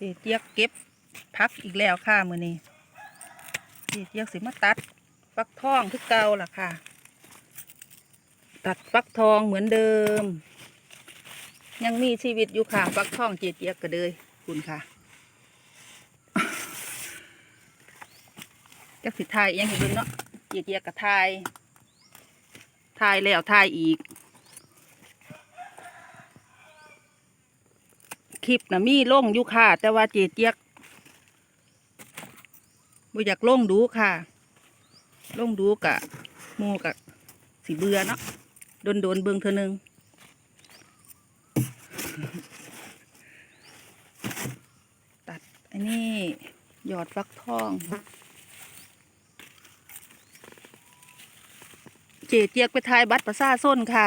เจเจียกเก็บพักอีกแล้วค่ะมือนี้เจเจียกสิมาตัดฟักทองคือเก่าล่ะค่ะ ตัดฟักทองเหมือนเดิม ยังมีชีวิตอยู่ค่ะฟักทองเจเจียกก็เลยคุณค่ะจักสิทายยังเบิ่งเนาะเจเจียกกับทายทายแล้วทายอีก คลิปนะมีลงอยู่ค่ะ แต่ว่าเจเจียกบ่อยากลงดูค่ะ ลงดูกะหมูกะสีเบือเนาะโดนโดนเบิ่งเธอหนึ่งตัดอันนี้หยอดฟักทอง เจเจียกไปทายบัตรประชาส้นค่ะ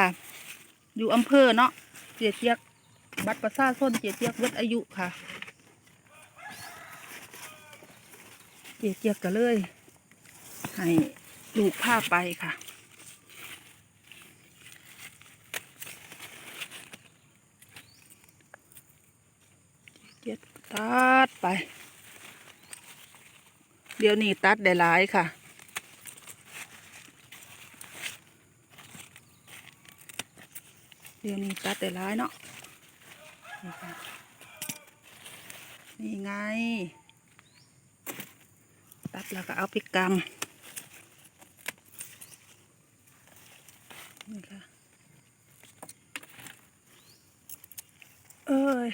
อยู่อำเภอเนาะเจเจียก บัตรประชาชนเจียเจียกเวทอายุค่ะ เจียเจียกก็เลยให้ลูกพาไปค่ะเจียกตัดไป เดี๋ยวนี้ตัดได้หลายค่ะ เดี๋ยวนี้ตัดได้หลายเนาะ นี่ไงตัดแล้วก็เอาไปกำนี่ค่ะเอ้ย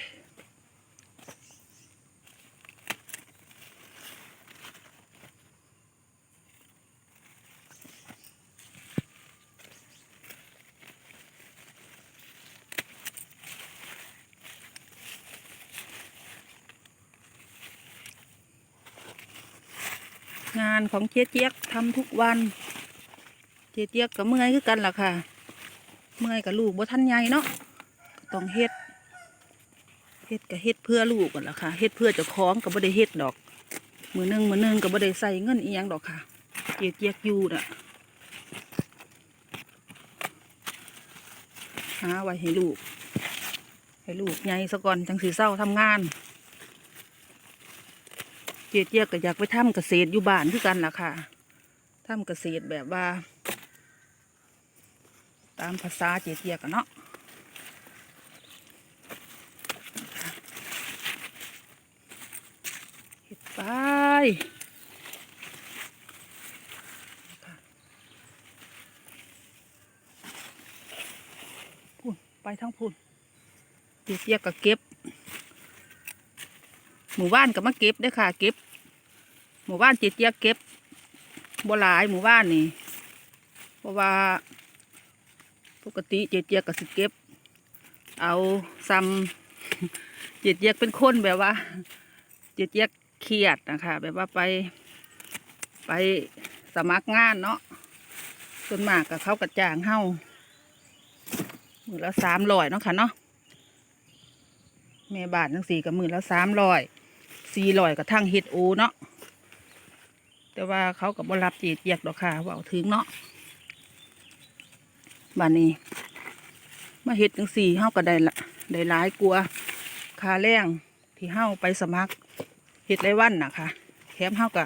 งานของเจ๊เจี๊ยกทำทุกวัน เจ๊เจี๊ยกก็เมื่อยคือกันล่ะค่ะ เมื่อยกับลูกบ่ทันใหญ่เนาะต้องเฮ็ดเฮ็ดก็เฮ็ดเพื่อลูกกันล่ะค่ะเฮ็ดเพื่อเจ้าของก็บ่ได้เฮ็ดดอก มือนึงมือนึงก็บ่ได้ใส่เงินอีหยังดอกค่ะ เจ๊เจี๊ยกอยู่น่ะหาไว้ให้ลูก ให้ลูกใหญ่ซะก่อนจังสิเศร้าทำงาน เจี๊ยเจียกก็อยากไปทำเกษตรอยู่บ้านคือกันล่ะค่ะทำเกษตรแบบว่า ตามภาษาเจี๊ยเจียกอะเนาะเฮ็ดไปพุ่นไปทั้งพุ่นเจี๊ยเจี๊ยกก็เก็บ หมู่บ้านก็มาเก็บเด้ค่ะ เก็บ หมู่บ้านเจี๊ยเก็บบัหลายหมู่บ้านนี่ เพราะว่าปกติเจี๊ยก็สิเก็บ เอาซ้ำเจี๊ยเป็นคนแบบว่า เจี๊ยเครียดนะคะแบบว่าไปไปสมัครงานเนาะส่วนมากกับเขากระจ้างเฮามือละสามร้อยเนาะค่ะเนาะแม่บาททั้งสี่กับมือละสามร้อย สี่ร้อยกับทั้งเฮ็ดโอเนาะแต่ว่าเขากับบรับจีเจียกดอกค่ะว่าถึงเนาะบ้านนี้มาเฮ็ดจังสี่เฮาก็ได้ละได้หลายกลัวคาแรงที่เฮาไปสมัครเฮ็ดไรวันนะคะแถมเฮาก็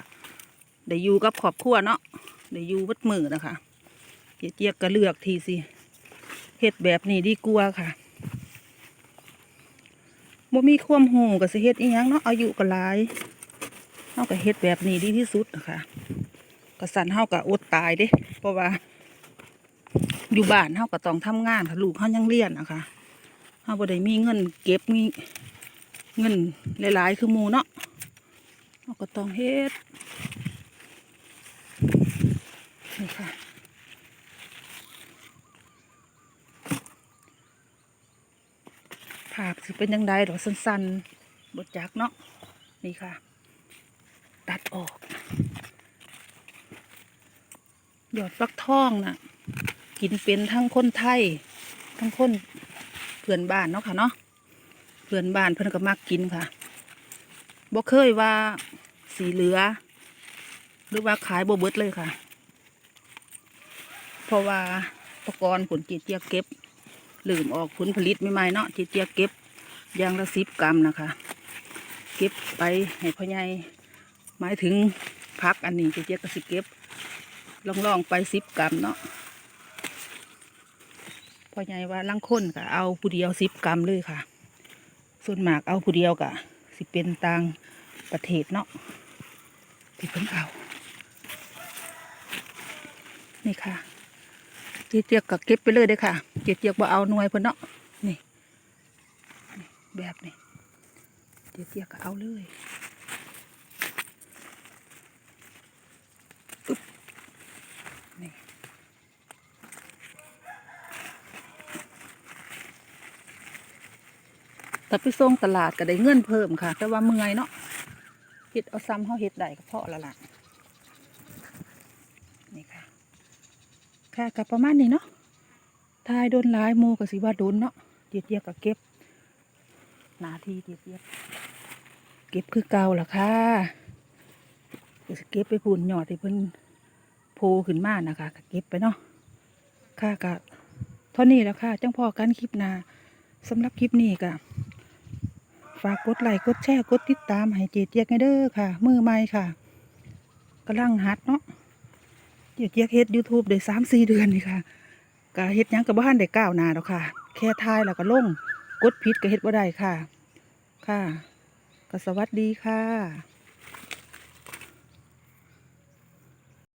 ได้อยู่กับครอบครัวเนาะได้อยู่วัดมือนะคะเจียเจียกก็เลือกทีสิเฮ็ดแบบนี้ดีกว่าค่ะ บ่มีความหูก็สิเฮ็ดอีหยังเนาะอายุก็หลายเฮาก็เฮ็ดแบบนี้ดีที่สุดนะคะก็สั่นเฮาก็อดตายเด้เพราะว่า อยู่บ้านเฮาก็ต้องทำงานค่ะลูกเฮายังเรียนนะคะเฮาบ่ได้มีเงินเก็บมีเงินหลายๆคือหมู่เนาะเฮาก็ต้องเฮ็ดนี่ค่ะ ภาพสิเป็นยังไงดอกสั้นๆบดจักเนาะนี่ค่ะ ตัดออก หยอดฟักทองน่ะ กินเป็นทั้งคนไทย ทั้งคนเพื่อนบ้านเนาะค่ะเนาะเพื่อนบ้านเพื่อนก็มักกินค่ะบ่เคยว่าสีเหลือ หรือว่าขายบ่เบิดเลยค่ะ เพราะว่าตะกรอนผลจีเจียเก็บ ลืมออกผลผลิตใหม่เนาะจีเจียเก็บยางละสิบกรัมนะคะ เก็บไปให้พ่อใหญ่หมายถึงพักอันนี้เจเจี๊ยบก็สิเก็บลองลองๆไปสิบกรัมเนาะพ่อใหญ่ว่าลังค้นก็เอาผู้เดียวสิบกรัมเลยค่ะ ส่วนมากเอาผู้เดียวก็สิเป็นต่างประเทศเนาะที่เพิ่นเอา นี่ค่ะ เจี๊ยบเจี๊ยบก็เก็บไปเลยเด้อค่ะ เจี๊ยบเจี๊ยบบ่เอาหน่วยเพิ่นเนาะนี่แบบนี้เจี๊ยบเจี๊ยบก็เอาเลยอึ๊บนี่ถ้าไปส่งตลาดก็ได้เงินเพิ่มค่ะ แต่ว่าเมื่อยเนาะเฮ็ดเอาซ้ำเฮาเฮ็ดได้ก็พอละล่ะนี่ค่ะ ค่ะกับประมาณนี้เนาะทายโดนหลายหมูก็สิว่าโดนเนาะเจียบเจียบก็เก็บหนาทีเจียบเจียบเก็บคือเก่าล่ะค่ะเก็บไปพูนหยอดที่เพิ่นโผล่ขึ้นมานะคะก็เก็บไปเนาะค่ะก็เท่านี้แล้วค่ะจังพอกันคลิปนาสำหรับคลิปนี้ก็ฝากกดไลค์กดแชร์กดติดตามให้เจียบเจียบให้เด้อค่ะ มือใหม่ค่ะกำลังหัดเนาะ เจี๊ยกเจี๊ยกเฮ็ดยูทูบได้สามสี่เดือนนี่ค่ะก็เฮ็ดยังกับบ้านได้ก้าวหน้าแล้วค่ะ แค่ทายแล้วก็ลงกดพิษก็เฮ็ดว่าได้ค่ะ ค่ะก็สวัสดีค่ะ